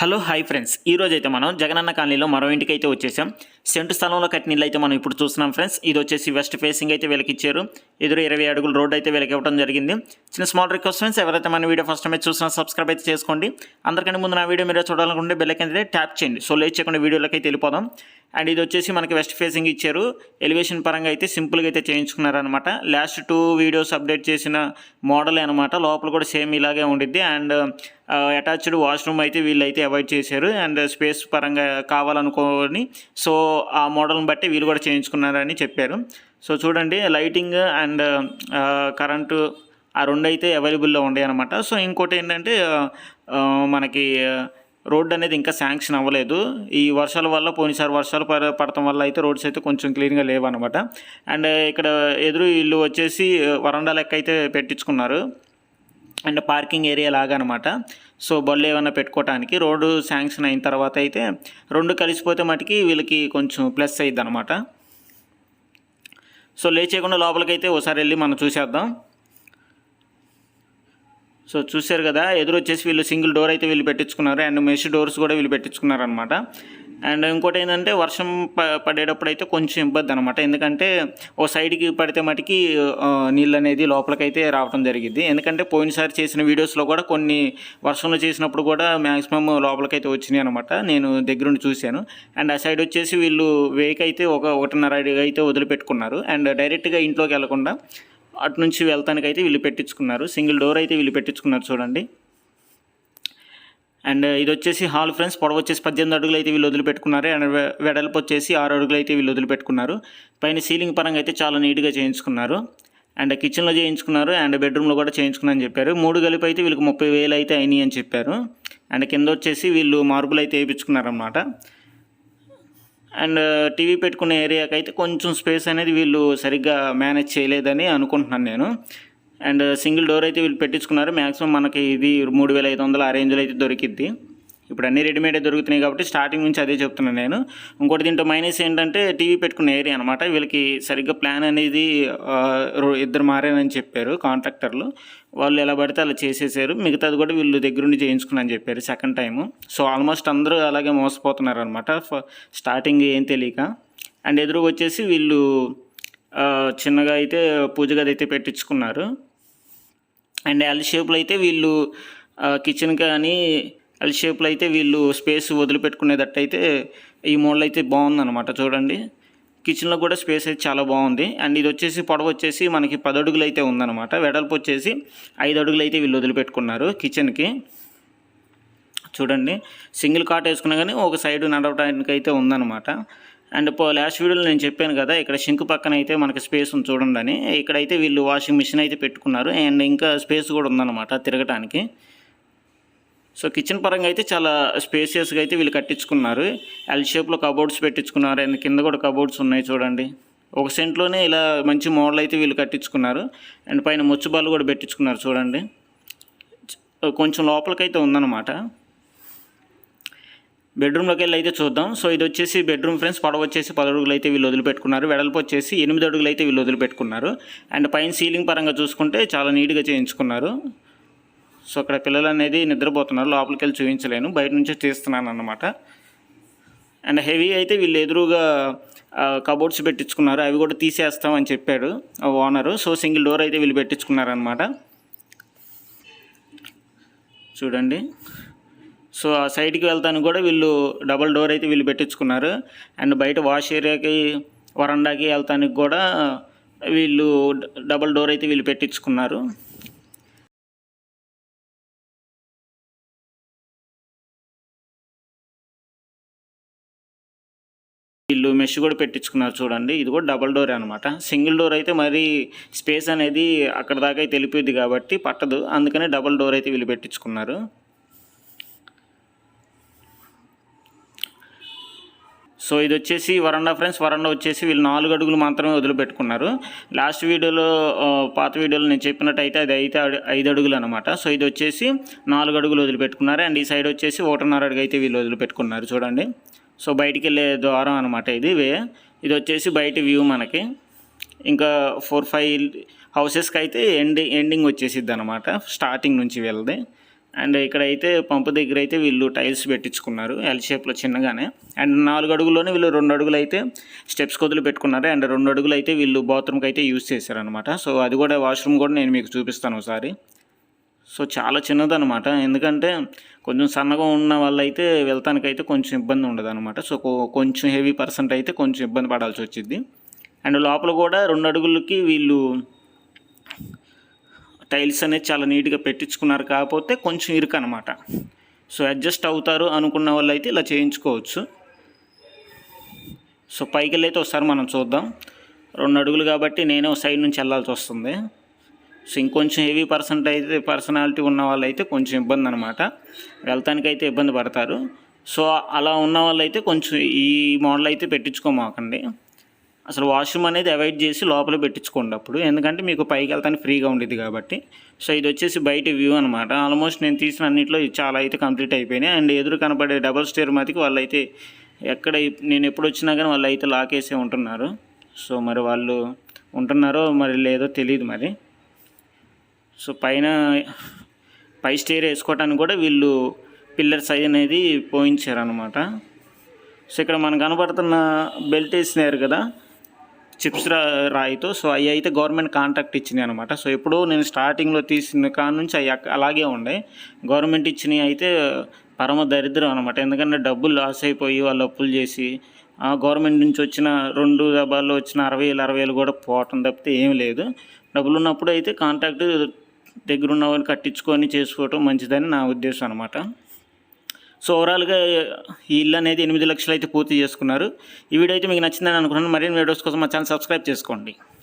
Hello hi friends. ఈ రోజు అయితే మనం జగనన్న కాలనీలో మరో ఇంటికి అయితే వచ్చేసాం. సెంటు స్థలంలో కట్టిన ఇల్లు అయితే మనం ఇప్పుడు చూస్తున్నాం ఫ్రెండ్స్. ఇది వచ్చేసి వెస్ట్ ఫేసింగ్ అయితే వీళ్ళకి ఇచ్చారు. ఎదురు ఇరవై అడుగులు రోడ్ అయితే వెలకివ్వడం ఇవ్వడం జరిగింది. చిన్న స్మాల్ రిక్వెస్ట్ ఫ్రెండ్స్ ఎవరైతే మన వీడియో ఫస్ట్ టైం చూసినా సబ్స్క్రైబ్ అయితే చేసుకోండి. అందరికంటే ముందు నా వీడియో మీరు చూడాలనుకుంటే బెల్లకైతే ట్యాప్ చేయండి. సో లేట్ చేయకుండా వీడియోలోకి అయితే వెళ్ళిపోదాం. అండ్ ఇది వచ్చేసి మనకి వెస్ట్ ఫేసింగ్ ఇచ్చారు. ఎలివేషన్ పరంగా అయితే సింపుల్గా అయితే చేయించుకున్నారనమాట లాస్ట్ టూ వీడియోస్ అప్డేట్ చేసిన మోడల్ అనమాట లోపల కూడా సేమ్ ఇలాగే ఉండిద్ది. అండ్ అటాచ్డ్ వాష్రూమ్ అయితే వీళ్ళు అయితే అవాయిడ్ చేశారు. అండ్ స్పేస్ పరంగా కావాలనుకోని సో ఆ మోడల్ని బట్టి వీళ్ళు కూడా చేయించుకున్నారని చెప్పారు. సో చూడండి లైటింగ్ అండ్ కరెంటు ఆ రెండు అయితే అవైలబుల్లో ఉన్నాయి అనమాట సో ఇంకోటి ఏంటంటే మనకి రోడ్ అనేది ఇంకా శాంక్షన్ అవ్వలేదు. ఈ వర్షాల వల్ల పోయినసారి వర్షాలు పడ పడటం వల్ల అయితే రోడ్స్ అయితే కొంచెం క్లీన్గా లేవన్నమాట. అండ్ ఇక్కడ ఎదురు ఇల్లు వచ్చేసి వరండా లెక్క అయితే పెట్టించుకున్నారు. అండ్ పార్కింగ్ ఏరియా లాగా అనమాట సో బళ్ళు ఏమైనా పెట్టుకోవడానికి రోడ్డు శాంక్షన్ అయిన తర్వాత అయితే రెండు కలిసిపోతే మటుకి వీళ్ళకి కొంచెం ప్లస్ అయ్యిద్ది అనమాట సో లేచేయకుండా లోపలికైతే ఒకసారి వెళ్ళి మనం చూసేద్దాం. సో చూశారు కదా ఎదురు వచ్చేసి వీళ్ళు సింగిల్ డోర్ అయితే వీళ్ళు పెట్టించుకున్నారు. అండ్ మెష్ డోర్స్ కూడా వీళ్ళు పెట్టించుకున్నారు అనమాట అండ్ ఇంకోటి ఏంటంటే వర్షం ప పడేటప్పుడు అయితే కొంచెం ఇబ్బంది అనమాట ఎందుకంటే ఓ సైడ్కి పడితే మటుకి నీళ్ళు అనేది లోపలికైతే రావడం జరిగింది. ఎందుకంటే పోయినసారి చేసిన వీడియోస్లో కూడా కొన్ని వర్షంలో చేసినప్పుడు కూడా మ్యాక్సిమం లోపలికైతే వచ్చినాయి అనమాట నేను దగ్గరుండి చూశాను. అండ్ ఆ సైడ్ వచ్చేసి వీళ్ళు వేక్ అయితే ఒక ఒకటిన్నర అడిగి అయితే వదిలిపెట్టుకున్నారు. అండ్ డైరెక్ట్గా ఇంట్లోకి వెళ్ళకుండా అటు నుంచి వెళ్తానికి అయితే వీళ్ళు పెట్టించుకున్నారు. సింగిల్ డోర్ అయితే వీళ్ళు పెట్టించుకున్నారు చూడండి. అండ్ ఇది వచ్చేసి హాల్ ఫ్రెండ్స్ పొడవ వచ్చేసి పద్దెనిమిది అడుగులు అయితే వీళ్ళు వదిలిపెట్టుకున్నారు. అండ్ వెడల్పు వచ్చేసి ఆరు అడుగులు అయితే వీళ్ళు వదిలిపెట్టుకున్నారు. పైన సీలింగ్ పరంగా అయితే చాలా నీట్గా చేయించుకున్నారు. అండ్ కిచెన్లో చేయించుకున్నారు. అండ్ బెడ్రూమ్లో కూడా చేయించుకున్నారని చెప్పారు. మూడు కలిపి అయితే వీళ్ళకి ముప్పై వేలు అయితే అయినాయి అని చెప్పారు. అండ్ కింద వచ్చేసి వీళ్ళు మార్బుల్ అయితే వేయించుకున్నారన్నమాట. అండ్ uh, టీవీ పెట్టుకునే ఏరియాకి అయితే కొంచెం స్పేస్ అనేది వీళ్ళు సరిగ్గా మేనేజ్ చేయలేదని అనుకుంటున్నాను నేను. అండ్ uh, సింగిల్ డోర్ అయితే వీళ్ళు పెట్టించుకున్నారు. మ్యాక్సిమం మనకి ఇది మూడు వేల ఐదు వందల ఆ రేంజ్లో అయితే దొరికిద్ది. ఇప్పుడు అన్ని రెడీమేడ్ దొరుకుతున్నాయి కాబట్టి స్టార్టింగ్ నుంచి అదే చెప్తున్నాను నేను. ఇంకోటి దీంట్లో మైనస్ ఏంటంటే టీవీ పెట్టుకునే ఏరియా అనమాట వీళ్ళకి సరిగ్గా ప్లాన్ అనేది రో- ఇద్దరు మారేనని చెప్పారు కాంట్రాక్టర్లు వాళ్ళు ఎలా పడితే అలా చేసేసారు. మిగతాది కూడా వీళ్ళు దగ్గరుండి చేయించుకున్నాను చెప్పారు సెకండ్ టైము సో ఆల్మోస్ట్ అందరూ అలాగే మోసపోతున్నారు అనమాట స్టార్టింగ్ ఏం తెలియక. అండ్ ఎదురుగా వచ్చేసి వీళ్ళు చిన్నగా అయితే పూజ గది అయితే పెట్టించుకున్నారు. అండ్ ఎల్ షేప్లో అయితే వీళ్ళు కిచెన్ కానీ ఎల్ షేప్లో అయితే వీళ్ళు స్పేస్ వదిలిపెట్టుకునేటట్టు అయితే ఈ మోడల్ అయితే బాగుందన్నమాట చూడండి. కిచెన్లో కూడా స్పేస్ అయితే చాలా బాగుంది. అండ్ ఇది వచ్చేసి పొడవ వచ్చేసి మనకి పది అడుగులు అయితే ఉందన్నమాట. వెడల్పు వచ్చేసి ఐదు అడుగులు అయితే వీళ్ళు వదిలిపెట్టుకున్నారు కిచెన్కి చూడండి సింగిల్ కాట్ వేసుకున్నా కానీ ఒక సైడ్ నడవడానికి అయితే ఉందన్నమాట. అండ్ పో లాస్ట్ వీడియోలో నేను చెప్పాను కదా ఇక్కడ షింక్ పక్కన అయితే మనకి స్పేస్ ఉంది చూడండి అని. ఇక్కడైతే వీళ్ళు వాషింగ్ మిషన్ అయితే పెట్టుకున్నారు. అండ్ ఇంకా స్పేస్ కూడా ఉందన్నమాట తిరగటానికి. సో కిచెన్ పరంగా అయితే చాలా స్పేసియస్గా అయితే వీళ్ళు కట్టించుకున్నారు. ఎల్ షేప్లో కబోర్డ్స్ పెట్టించుకున్నారు. అండ్ కింద కూడా కబోర్డ్స్ ఉన్నాయి చూడండి. ఒక సెంట్లోనే ఇలా మంచి మోడల్ అయితే వీళ్ళు కట్టించుకున్నారు. అండ్ పైన ముచ్చుబాలు కూడా పెట్టించుకున్నారు చూడండి. కొంచెం లోపలికైతే ఉందన్నమాట. బెడ్రూమ్లోకి వెళ్ళి అయితే చూద్దాం. సో ఇది వచ్చేసి బెడ్రూమ్ ఫ్రెండ్స్ పడవ వచ్చేసి పది అడుగులు అయితే వీళ్ళు వదిలిపెట్టుకున్నారు. వెడల్పు వచ్చేసి ఎనిమిది అడుగులు అయితే వీళ్ళు వదిలిపెట్టుకున్నారు. అండ్ పైన సీలింగ్ పరంగా చూసుకుంటే చాలా నీట్గా చేయించుకున్నారు. సో అక్కడ పిల్లలు అనేది నిద్రపోతున్నారు లోపలికి వెళ్ళి చూపించలేను బయట నుంచే తీస్తున్నాను అన్నమాట అండ్ హెవీ అయితే వీళ్ళు ఎదురుగా కబోర్డ్స్ పెట్టించుకున్నారు అవి కూడా తీసేస్తామని చెప్పాడు ఓనరు. సో సింగిల్ డోర్ అయితే వీళ్ళు పెట్టించుకున్నారనమాట చూడండి. సో ఆ సైడ్కి వెళ్తానికి కూడా వీళ్ళు డబల్ డోర్ అయితే వీళ్ళు పెట్టించుకున్నారు. అండ్ బయట వాష్ ఏరియాకి వరండాకి వెళ్తానికి కూడా వీళ్ళు డబల్ డోర్ అయితే వీళ్ళు పెట్టించుకున్నారు. వీళ్ళు మెష్ కూడా పెట్టించుకున్నారు చూడండి. ఇది కూడా డబల్ డోర్ అనమాట సింగిల్ డోర్ అయితే మరి స్పేస్ అనేది అక్కడ దాకా అయితే కాబట్టి పట్టదు. అందుకనే డబల్ డోర్ అయితే వీళ్ళు పెట్టించుకున్నారు. సో ఇది వచ్చేసి వరండా ఫ్రెండ్స్ వరండా వచ్చేసి వీళ్ళు నాలుగు అడుగులు మాత్రమే వదిలిపెట్టుకున్నారు. లాస్ట్ వీడియోలో పాత వీడియోలో నేను చెప్పినట్టయితే అది అయితే ఐదు అడుగులు అనమాట సో ఇది వచ్చేసి నాలుగు అడుగులు వదిలిపెట్టుకున్నారు. అండ్ ఈ సైడ్ వచ్చేసి ఒకటిన్నర అడుగు అయితే వీళ్ళు వదిలిపెట్టుకున్నారు చూడండి. సో బయటికి వెళ్ళే ద్వారం అనమాట ఇది వే. ఇది వచ్చేసి బయట వ్యూ మనకి. ఇంకా ఫోర్ ఫైవ్ హౌసెస్కి అయితే ఎండి ఎండింగ్ వచ్చేసిద్ది అనమాట స్టార్టింగ్ నుంచి వెళ్ళది. అండ్ ఇక్కడైతే పంపు దగ్గర అయితే వీళ్ళు టైల్స్ పెట్టించుకున్నారు ఎల్ షేప్లో చిన్నగానే. అండ్ నాలుగు అడుగుల్లోనే వీళ్ళు రెండు అడుగులు అయితే స్టెప్స్ కొద్దులు పెట్టుకున్నారు. అండ్ రెండు అడుగులు అయితే వీళ్ళు బాత్రూమ్కి అయితే యూస్ చేశారనమాట సో అది కూడా వాష్రూమ్ కూడా నేను మీకు చూపిస్తాను ఒకసారి. సో చాలా చిన్నదనమాట ఎందుకంటే కొంచెం సన్నగా ఉన్న వాళ్ళైతే వెళ్తానికైతే కొంచెం ఇబ్బంది ఉండదు అనమాట సో కొంచెం హెవీ పర్సెంట్ అయితే కొంచెం ఇబ్బంది పడాల్సి వచ్చింది అండ్ లోపల కూడా రెండు అడుగులకి వీళ్ళు టైల్స్ అనేది చాలా నీట్గా పెట్టించుకున్నారు. కాకపోతే కొంచెం ఇరుకు అనమాట సో అడ్జస్ట్ అవుతారు అనుకున్న వాళ్ళు అయితే ఇలా చేయించుకోవచ్చు. సో పైకి వెళ్ళైతే ఒకసారి మనం చూద్దాం. రెండు అడుగులు కాబట్టి నేనే ఒక సైడ్ నుంచి వెళ్ళాల్సి వస్తుంది. సో ఇంకొంచెం హెవీ పర్సెంట్ అయితే పర్సనాలిటీ ఉన్న వాళ్ళు అయితే కొంచెం ఇబ్బంది అనమాట వెళ్తానికైతే ఇబ్బంది పడతారు. సో అలా ఉన్న వాళ్ళు అయితే కొంచెం ఈ మోడల్ అయితే పెట్టించుకోమాకండి. అసలు వాష్రూమ్ అనేది అవాయిడ్ చేసి లోపల పెట్టించుకోండి అప్పుడు. ఎందుకంటే మీకు పైకి వెళ్తానికి ఫ్రీగా ఉండేది కాబట్టి. సో ఇది వచ్చేసి బయట వ్యూ అనమాట ఆల్మోస్ట్ నేను తీసిన అన్నింటిలో ఇది చాలా అయితే కంప్లీట్ అయిపోయినాయి. అండ్ ఎదురు కనపడే డబల్ స్టేర్ మతికి వాళ్ళైతే ఎక్కడ నేను ఎప్పుడు వచ్చినా కానీ వాళ్ళు అయితే లాకేసే ఉంటున్నారు. సో మరి వాళ్ళు ఉంటున్నారో మరి లేదో తెలియదు మరి. సో పైన పై స్టేర్ వేసుకోవటానికి కూడా వీళ్ళు పిల్లర్ సైజ్ అనేది పోయించారనమాట సో ఇక్కడ మనకు కనబడుతున్న బెల్ట్ వేసినారు కదా చిప్స్ రా రాయితో. సో అవి అయితే గవర్నమెంట్ కాంట్రాక్ట్ ఇచ్చినాయి అనమాట సో ఎప్పుడో నేను స్టార్టింగ్లో తీసిన కాడ నుంచి అవి అలాగే ఉండే. గవర్నమెంట్ ఇచ్చినవి అయితే పరమ దరిద్రం అనమాట ఎందుకంటే డబ్బులు లాస్ అయిపోయి వాళ్ళు అప్పులు చేసి ఆ గవర్నమెంట్ నుంచి వచ్చిన రెండు డబ్బాల్లో వచ్చిన అరవై వేలు అరవై వేలు కూడా పోవటం తప్పితే ఏం లేదు. డబ్బులు ఉన్నప్పుడు అయితే కాంట్రాక్ట్ దగ్గర ఉన్న వాళ్ళు కట్టించుకొని చేసుకోవటం మంచిదని నా ఉద్దేశం అనమాట సో ఓవరాల్గా ఈ ఇల్లు అనేది ఎనిమిది లక్షలు అయితే పూర్తి చేసుకున్నారు. ఈ వీడియో అయితే మీకు నచ్చిందని అనుకున్నాను మరిన్ని వీడియోస్ కోసం మా ఛానల్ సబ్స్క్రైబ్ చేసుకోండి.